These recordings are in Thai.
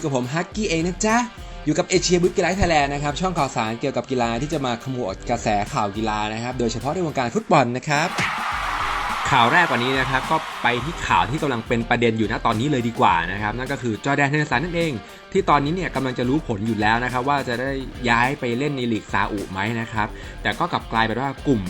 อยู่กับผมฮักกี้เองนะจ๊ะ อยู่กับเอเชียบุ๊กีฬาไทยแลนด์นะครับ ช่องข่าวสารเกี่ยวกับกีฬาที่จะมาขมวดกระแสข่าวกีฬานะครับ โดยเฉพาะในวงการฟุตบอลนะครับ ข่าวแรกวันนี้นะครับก็ไปที่ข่าวที่กำลังเป็นประเด็นอยู่ณตอนนี้เลยดีกว่านะครับ นั่นก็คือจอร์แดนเฮนเดอร์สันนั่นเอง ที่ตอนนี้เนี่ยกำลังจะรู้ผลอยู่แล้วนะครับ ว่าจะได้ย้ายไปเล่นในลีกซาอุไหมนะครับ แต่ก็กลับกลายเป็นว่ากลุ่ม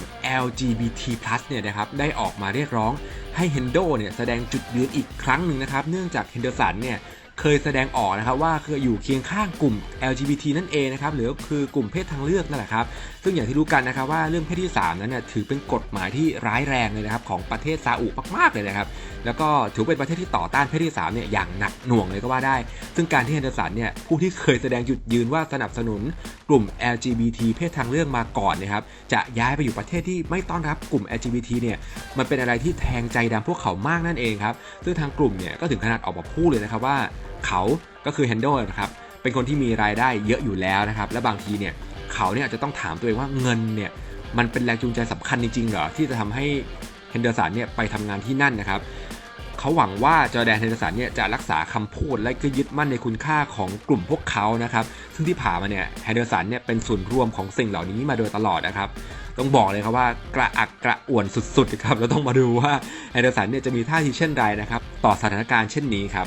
LGBT+ เนี่ยนะครับได้ออกมาเรียกร้องให้เฮนโดเนี่ยแสดงจุดยืนอีกครั้งหนึ่งนะครับ เนื่องจากเฮนเดอร์สันเนี่ย เคยแสดงออกนะครับว่าเคยอยู่เคียงข้างกลุ่ม LGBT นั่นเองนะครับหรือคือกลุ่มเพศทางเลือกนั่นแหละครับซึ่งอย่างที่รู้กันนะครับว่าเรื่องเพศที่ 3 นั้นเนี่ยถือเป็นกฎหมายที่ร้ายแรงเลยนะครับของประเทศซาอุมากๆเลยนะครับแล้วก็ถือเป็นประเทศที่ต่อต้านเพศที่3เนี่ยอย่างหนักหน่วงเลยก็ว่าได้ ซึ่งการที่เฮนเดอร์สันเนี่ยผู้ที่เคยแสดงจุดยืนว่าสนับสนุนกลุ่ม LGBT เพศทางเลือกมาก่อนนะครับจะย้ายไปอยู่ประเทศที่ไม่ต้อนรับกลุ่ม LGBT เนี่ยมันเป็นอะไรที่แทงใจดำพวกเขามากนั่นเองครับซึ่งทางกลุ่มเนี่ยก็ถึงขนาดออกมาพูดเลยนะครับว่า เขาก็คือเฮนโดนะครับเป็นคนที่มีรายได้เยอะอยู่แล้วนะครับ และบางทีเนี่ยเขาเนี่ยอาจจะต้องถามตัวเองว่าเงินเนี่ยมันเป็นแรงจูงใจสำคัญจริงๆเหรอที่จะทำให้เฮนเดอร์สันเนี่ยไปทำงานที่นั่นนะครับเขาหวังว่าจอแดนเฮนเดอร์สันเนี่ยจะรักษาคำพูดและก็ยึดมั่นในคุณค่าของกลุ่มพวกเขานะครับ ซึ่งที่ผ่านมาเนี่ยเฮนเดอร์สันเนี่ยเป็นศูนย์รวมของสิ่งเหล่านี้มาโดยตลอดนะครับ ต้องบอกเลยครับว่ากระอักกระอ่วนสุดๆครับแล้วต้องมาดูว่าเฮนเดอร์สันเนี่ยจะมีท่าทีเช่นไรนะครับ ต่อสถานการณ์เช่นนี้ครับ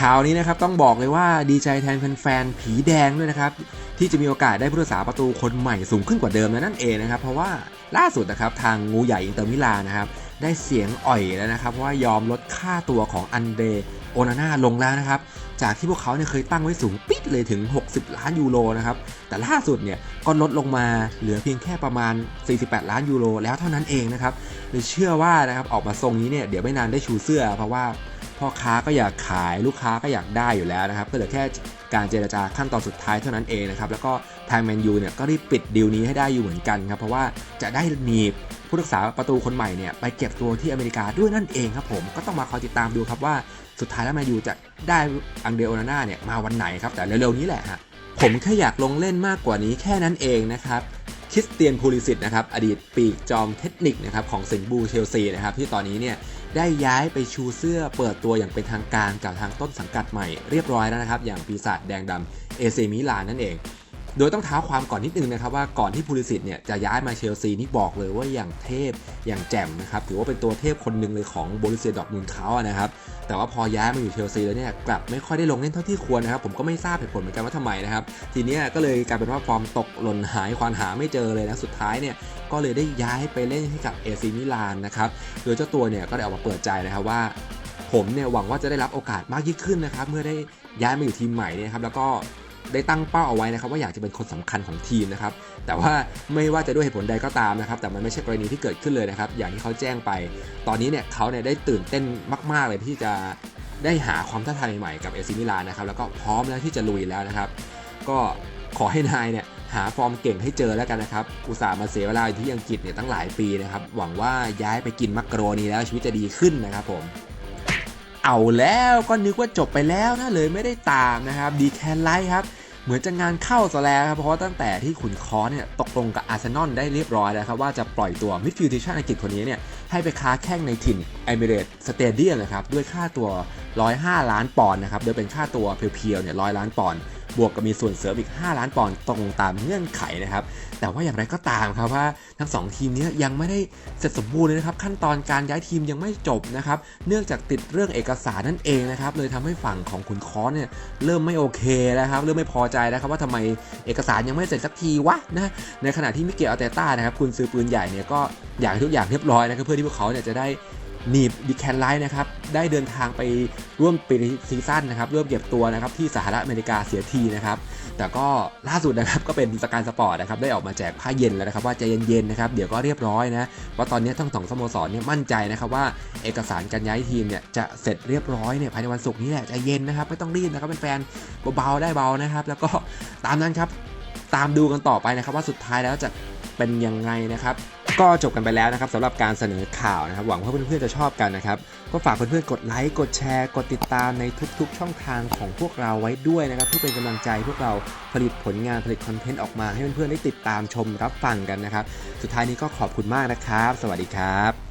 ข่าวนี้นะครับต้องบอกเลยว่าดีใจแทนแฟนๆผีแดงด้วยนะครับที่จะมีโอกาสได้ผู้รักษาประตูคนใหม่สูงขึ้นกว่าเดิมนั่นเองนะครับเพราะว่าล่าสุดนะครับทางงูใหญ่อินเตอร์มิลานนะครับได้เสียงอ่อยแล้วนะครับว่ายอมลดค่าตัวของอันเดโอนาน่าลงแล้วนะครับจากที่พวกเขาเนี่ยเคยตั้งไว้สูงปิดเลยถึง 60 ล้านยูโรนะครับแต่ล่าสุดเนี่ยก็ลดลงมาเหลือเพียงแค่ประมาณ 48 ล้านยูโรแล้วเท่านั้นเองนะครับเลยเชื่อว่านะครับออกมาทรงนี้เนี่ยเดี๋ยวไม่นานได้ชูเสื้อ เพราะว่า พ่อค้าก็อยากขายลูกค้าก็อยากได้อยู่แล้วนะครับ ก็เหลือแค่การเจรจาขั้นตอนสุดท้ายเท่านั้นเองนะครับ แล้วก็ทางแมนยูเนี่ยก็รีบปิดดีลนี้ให้ได้อยู่เหมือนกันครับ เพราะว่าจะได้หนีผู้รักษาประตูคนใหม่เนี่ยไปเก็บตัวที่อเมริกาด้วยนั่นเองครับผมก็ต้องมาคอยติดตามดูครับว่าสุดท้ายแล้วแมนยูจะได้อังเดโอนาน่าเนี่ยมาวันไหนครับแต่เร็วๆนี้แหละฮะผมแค่อยากลงเล่นมากกว่านี้แค่นั้นเองนะครับคริสเตียนพูลิสิตนะครับอดีตปีกจอมเทคนิคนะครับของสิงห์บูเชลซีนะครับที่ตอนนี้เนี่ย ได้ย้ายไปชูเสื้อเปิดตัวอย่างเป็นทางการกับทางต้นสังกัดใหม่เรียบร้อยแล้วนะครับ อย่างปีศาจแดงดำเอเซมิลานนั่นเอง โดยต้องเท้าความก่อนนิดนึงนะครับว่าก่อนที่พูลิสิตเนี่ยจะย้ายมาเชลซีนี่บอกเลยว่าอย่างเทพอย่างแจ่มนะครับถือว่าเป็นตัวเทพคนหนึ่งเลยของบรุเซียดอร์ทมุนเขาอะนะครับ แต่ว่าพอย้ายมาอยู่เชลซีแล้วเนี่ยกลับไม่ค่อยได้ลงเล่นเท่าที่ควรนะครับผมก็ไม่ทราบเหตุผลเหมือนกันว่าทำไมนะครับทีนี้ก็เลยกลายเป็นว่าฟอร์มตกหล่นหายควานหาไม่เจอเลยนะสุดท้ายเนี่ยก็เลยได้ย้ายไปเล่นให้กับเอซีมิลานนะครับโดยเจ้าตัวเนี่ยก็ได้ออกมาเปิดใจนะครับว่าผมเนี่ยหวังว่าจะได้รับโอกาสมากยิ่งขึ้นนะครับเมื่อได้ย้ายมาอยู่ทีมใหม่เนี่ยครับแล้วก็ ได้ตั้งเป้าเอาไว้นะครับว่าอยากจะเป็นคนสำคัญของทีมนะครับแต่ว่าไม่ว่าจะด้วยเหตุผลใดก็ตามนะครับแต่มันไม่ใช่กรณีที่เกิดขึ้นเลยนะครับอย่างที่เขาแจ้งไป ตอนนี้เนี่ยเขาเนี่ยได้ตื่นเต้นมาก ๆ เลยที่จะได้หาความท้าทายใหม่ๆกับเอซิมิลานนะครับแล้วก็พร้อมแล้วที่จะลุยแล้วนะครับ ก็ขอให้นายเนี่ยหาฟอร์มเก่งให้เจอแล้วกันนะครับ อุตส่าห์มาเสียเวลาอยู่ที่อังกฤษเนี่ยตั้งหลายปีนะครับ หวังว่าย้ายไปกินมักกะโรนีแล้วชีวิตจะดีขึ้นนะครับผม เอาแล้วก็นึกว่าจบไปแล้วนะเลยไม่ได้ตามนะครับ ดีแคนไลท์ครับ มือนจะงานเข้าซะแล้วครับเพราะว่าตั้งแต่ที่ขุนคอเนี่ยตกลงกับอาร์เซนอลได้เรียบร้อยแล้วครับว่าจะปล่อยตัวมิดฟิลด์ทีมชาติอังกฤษคนนี้เนี่ยให้ไปค้าแข่งในถิ่นเอมิเรตสเตเดียมนะครับด้วยค่าตัว 105 ล้านปอนด์นะครับโดยเป็นค่าตัวเพียวๆเนี่ยร้อยล้านปอนด์ บวกกับมีส่วนเสริมอีก 5 ล้านปอนด์ตรงตามเงื่อนไขนะครับ แต่ว่าอย่างไรก็ตามครับว่าทั้ง 2 ทีมนี้ยังไม่ได้เสร็จสมบูรณ์เลยนะครับ ขั้นตอนการย้ายทีมยังไม่จบนะครับ เนื่องจากติดเรื่องเอกสารนั่นเองนะครับ เลยทำให้ฝั่งของคุณคอนเนี่ยเริ่มไม่โอเคแล้วครับ เริ่มไม่พอใจแล้วครับว่าทำไมเอกสารยังไม่เสร็จสักทีวะนะ ในขณะที่มิเกลอาเตต้านะครับคุณซื้อปืนใหญ่เนี่ยก็อยากให้ทุกอย่างเรียบร้อยนะครับเพื่อที่พวกเขาเนี่ยจะได้ หนีบดิแคนไลท์นะครับได้เดินทางไปร่วมปีซีซั่นนะครับร่วมเก็บตัวนะครับที่สหรัฐอเมริกาเสียทีนะครับแต่ก็ล่าสุดนะครับก็เป็นสการสปอร์ตนะครับได้ออกมาแจกผ้าเย็นแล้วนะครับว่าใจเย็นๆนะครับเดี๋ยวก็เรียบร้อยนะว่าตอนนี้ทั้งสองสโมสรเนี่ยมั่นใจนะครับว่าเอกสารการย้ายทีมเนี่ยจะเสร็จเรียบร้อยเนี่ยภายในวันศุกร์นี้แหละใจเย็นนะครับไม่ต้องรีบนะครับเป็นแฟนเบาๆได้เบานะครับ แล้วก็ตามนั้นครับตามดูกันต่อไปนะครับว่าสุดท้ายแล้วจะเป็นยังไงนะครับ ก็จบกันไปแล้วนะครับสำหรับการเสนอข่าวนะครับ หวังว่าเพื่อนๆจะชอบกันนะครับ ก็ฝากเพื่อนๆกดไลค์กดแชร์ กดติดตามในทุกๆ ช่องทางของพวกเราไว้ด้วยนะครับเพื่อเป็นกำลังใจพวกเราผลิตผลงานผลิตคอนเทนต์ออกมาให้เพื่อนๆได้ติดตามชมรับฟังกันนะครับ สุดท้ายนี้ก็ขอบคุณมากนะครับ สวัสดีครับ